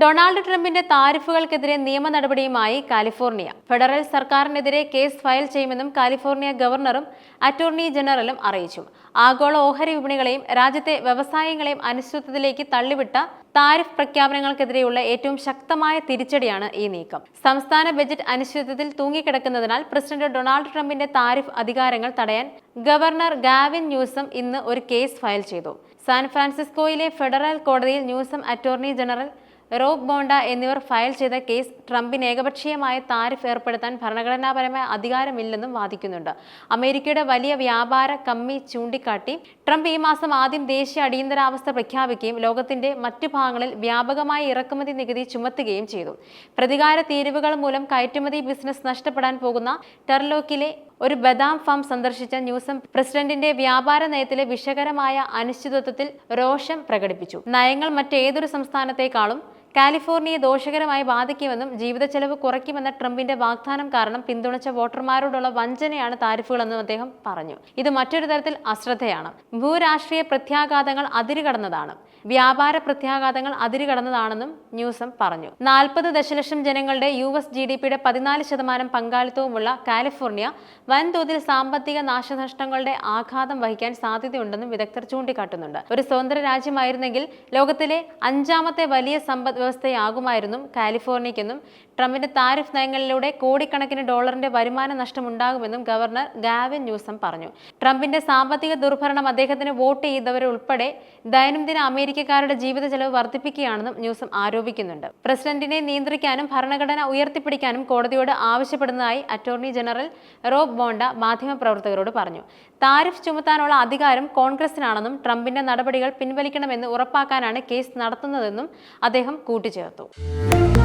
Donald ട്രംപിന്റെ താരിഫുകൾക്കെതിരെ നിയമ നടപടിയുമായി കാലിഫോർണിയ. ഫെഡറൽ സർക്കാരിനെതിരെ കേസ് ഫയൽ ചെയ്യുമെന്നും കാലിഫോർണിയ ഗവർണറും അറ്റോർണി ജനറലും അറിയിച്ചു. ആഗോള ഓഹരി വിപണികളെയും രാജ്യത്തെ വ്യവസായങ്ങളെയും അനിശ്ചിതത്തിലേക്ക് തള്ളിവിട്ട താരിഫ് പ്രഖ്യാപനങ്ങൾക്കെതിരെയുള്ള ഏറ്റവും ശക്തമായ തിരിച്ചടിയാണ് ഈ നീക്കം. സംസ്ഥാന ബജറ്റ് അനിശ്ചിതത്തിൽ തൂങ്ങിക്കിടക്കുന്നതിനാൽ പ്രസിഡന്റ് ഡൊണാൾഡ് ട്രംപിന്റെ താരിഫ് അധികാരങ്ങൾ തടയാൻ ഗവർണർ ഗാവിൻ ന്യൂസം ഇന്ന് ഒരു കേസ് ഫയൽ ചെയ്തു. സാൻ ഫ്രാൻസിസ്കോയിലെ ഫെഡറൽ കോടതിയിൽ Newsom attorney general Rob Bonta എന്നിവർ ഫയൽ ചെയ്ത കേസ് ട്രംപിന് ഏകപക്ഷീയമായ താരിഫ് ഏർപ്പെടുത്താൻ ഭരണഘടനാപരമായ അധികാരമില്ലെന്നും വാദിക്കുന്നുണ്ട്. അമേരിക്കയുടെ വലിയ വ്യാപാര കമ്മി ചൂണ്ടിക്കാട്ടി ട്രംപ് ഈ മാസം ആദ്യം ദേശീയ അടിയന്തരാവസ്ഥ പ്രഖ്യാപിക്കുകയും ലോകത്തിന്റെ മറ്റു ഭാഗങ്ങളിൽ വ്യാപകമായ ഇറക്കുമതി നികുതി ചുമത്തുകയും ചെയ്തു. പ്രതികാര തീരുവകൾ മൂലം കയറ്റുമതി ബിസിനസ് നഷ്ടപ്പെടാൻ പോകുന്ന ടെർലോക്കിലെ ഒരു ബദാം ഫാം സന്ദർശിച്ച ന്യൂസം പ്രസിഡന്റിന്റെ വ്യാപാര നയത്തിലെ വിഷകരമായ അനിശ്ചിതത്വത്തിൽ രോഷം പ്രകടിപ്പിച്ചു. നയങ്ങൾ മറ്റേതൊരു സംസ്ഥാനത്തെക്കാളും കാലിഫോർണിയയെ ദോഷകരമായി ബാധിക്കുമെന്നും ജീവിത ചെലവ് കുറയ്ക്കുമെന്ന ട്രംപിന്റെ വാഗ്ദാനം കാരണം പിന്തുണച്ച വോട്ടർമാരോടുള്ള വഞ്ചനയാണ് താരിഫുകളെന്നും അദ്ദേഹം പറഞ്ഞു. ഇത് മറ്റൊരു തരത്തിൽ അശ്രദ്ധയാണ്. ഭൂരാഷ്ട്രീയ പ്രത്യാഘാതങ്ങൾ അതിരുകടന്നതാണ്. വ്യാപാര പ്രത്യാഘാതങ്ങൾ അതിരുകടന്നതാണെന്നും ന്യൂസം പറഞ്ഞു. നാൽപ്പത് ദശലക്ഷം ജനങ്ങളുടെ യു എസ് ജി ഡി പിയുടെ പതിനാല് ശതമാനം പങ്കാളിത്തവുമുള്ള കാലിഫോർണിയ വൻതോതിൽ സാമ്പത്തിക നാശനഷ്ടങ്ങളുടെ ആഘാതം വഹിക്കാൻ സാധ്യതയുണ്ടെന്നും വിദഗ്ധർ ചൂണ്ടിക്കാട്ടുന്നുണ്ട്. ഒരു സ്വതന്ത്ര രാജ്യമായിരുന്നെങ്കിൽ ലോകത്തിലെ അഞ്ചാമത്തെ വലിയ സമ്പദ് വ്യവസ്ഥയാകുമായിരുന്നു കാലിഫോർണിയക്കെന്നും ട്രംപിന്റെ താരിഫ് നയങ്ങളിലൂടെ കോടിക്കണക്കിന് ഡോളറിന്റെ വരുമാന നഷ്ടമുണ്ടാകുമെന്നും ഗവർണർ ഗാവിൻ ന്യൂസം പറഞ്ഞു. ട്രംപിന്റെ സാമ്പത്തിക ദുർഭരണം അദ്ദേഹത്തിന് വോട്ട് ചെയ്തവരെ ഉൾപ്പെടെ ദൈനംദിന അമേരിക്കക്കാരുടെ ജീവിത ചെലവ് വർദ്ധിപ്പിക്കുകയാണെന്നും ന്യൂസം ആരോപിക്കുന്നുണ്ട്. പ്രസിഡന്റിനെ നിയന്ത്രിക്കാനും ഭരണഘടന ഉയർത്തിപ്പിടിക്കാനും കോടതിയോട് ആവശ്യപ്പെടുന്നതായി അറ്റോർണി ജനറൽ റോബ് ബോണ്ട മാധ്യമപ്രവർത്തകരോട് പറഞ്ഞു. താരിഫ് ചുമത്താനുള്ള അധികാരം കോൺഗ്രസിനാണെന്നും ട്രംപിന്റെ നടപടികൾ പിൻവലിക്കണമെന്ന് ഉറപ്പാക്കാനാണ് കേസ് നടത്തുന്നതെന്നും അദ്ദേഹം കൂട്ടിച്ചേർത്തു.